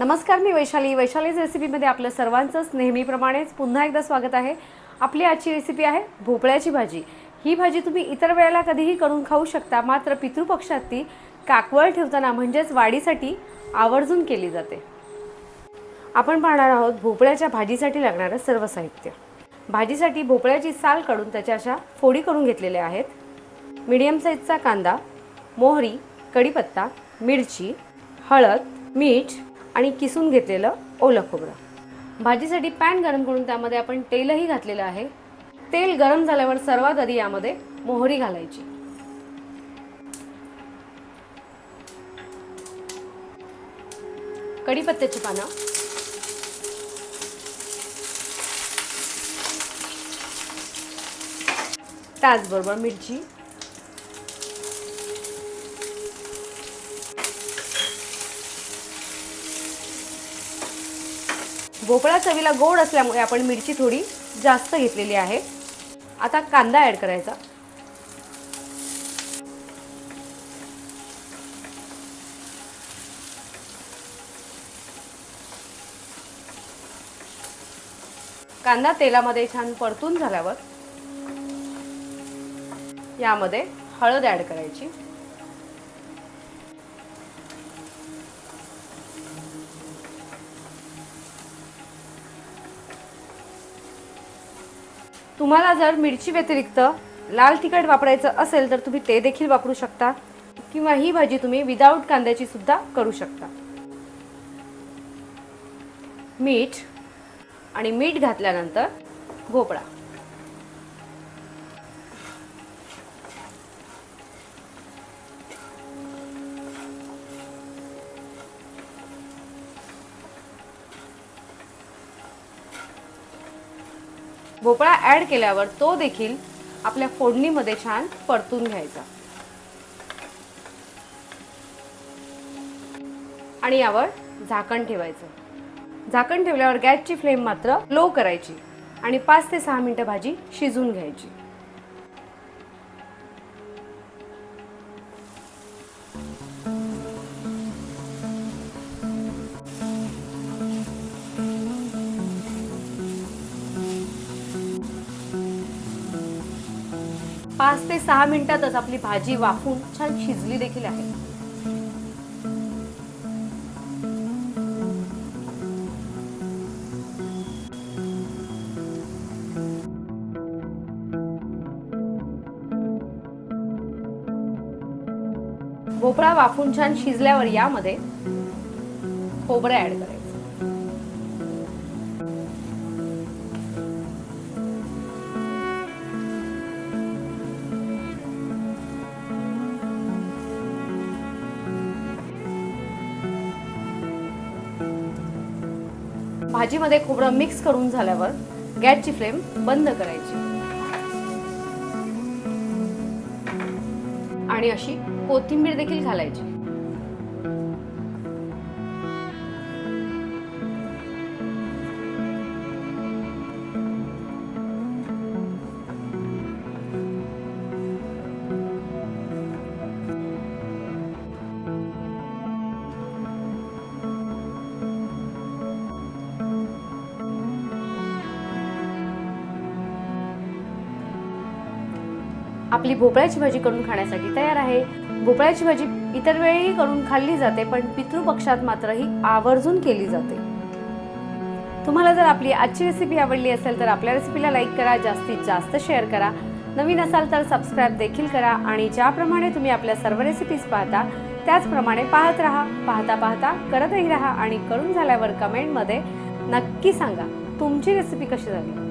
नमस्कार मी वैशाली. वैशालीज रेसिपीमध्ये आपलं सर्वांचंच नेहमीप्रमाणेच पुन्हा एकदा स्वागत आहे. आपली आजची रेसिपी आहे भोपळ्याची भाजी. ही भाजी तुम्ही इतर वेळेला कधीही करून खाऊ शकता मात्र पितृपक्षात ती काकवळ ठेवताना म्हणजेच वाढीसाठी आवर्जून केली जाते. आपण पाहणार आहोत भोपळ्याच्या भाजीसाठी लागणारं सर्व साहित्य. भाजीसाठी भोपळ्याची साल काढून त्याच्या अशा फोडी करून घेतलेल्या आहेत. मीडियम साईजचा कांदा मोहरी कढीपत्ता मिरची हळद मीठ आणि किसून घेतलेलं ओलं खोबरं. भाजीसाठी पॅन गरम करून त्यामध्ये आपण तेलही घातलेलं आहे. तेल गरम झाल्यावर सर्वात आधी यामध्ये मोहरी घालायची. कढीपत्त्याची पानं. त्याचबरोबर मिरची. भोपळा चवीला गोड असल्यामुळे आपण मिरची थोडी जास्त घेतलेली आहे. आता कांदा ॲड करायचा. कांदा तेलामध्ये छान परतून झाल्यावर यामध्ये हळद ॲड करायची. तुम्हाला जर मिरची व्यतिरिक्त लाल तिखट वापरायचं असेल तर तुम्ही ते देखील वापरू शकता. किंवा ही भाजी तुम्ही विदाऊट कांद्याची सुद्धा करू शकता. मीठ आणि मीठ घातल्यानंतर भोपळा. भोपळा ॲड केल्यावर तो देखील आपल्या फोडणीमध्ये छान परतून घ्यायचा. आणि यावर झाकण ठेवायचं. झाकण ठेवल्यावर गॅसची फ्लेम मात्र लो करायची आणि पाच ते सहा मिनटं भाजी शिजून घ्यायची. पाच ते सहा मिनिटातच आपली भाजी वाफून छान शिजली देखील आहे. भोपळा वाफून छान शिजल्यावर यामध्ये खोबरं ऍड करा. भाजीमध्ये खोबरं मिक्स करून झाल्यावर गॅसची फ्लेम बंद करायची. आणि अशी कोथिंबीर देखील घालायची. आपली भोपळ्याची भाजी करून खाण्यासाठी तयार आहे. भोपळ्याची भाजी इतर वेळीही करून खाल्ली जाते पण पितृपक्षात मात्र ही आवर्जून केली जाते. तुम्हाला जर आपली आजची रेसिपी आवडली असेल तर आपल्या रेसिपीला लाईक करा जास्तीत जास्त शेअर करा. नवीन असाल तर सबस्क्राईब देखील करा आणि ज्याप्रमाणे तुम्ही आपल्या सर्व रेसिपीज पाहता त्याचप्रमाणे पाहत राहा पाहता पाहता करतही राहा आणि करून झाल्यावर कमेंटमध्ये नक्की सांगा तुमची रेसिपी कशी झाली?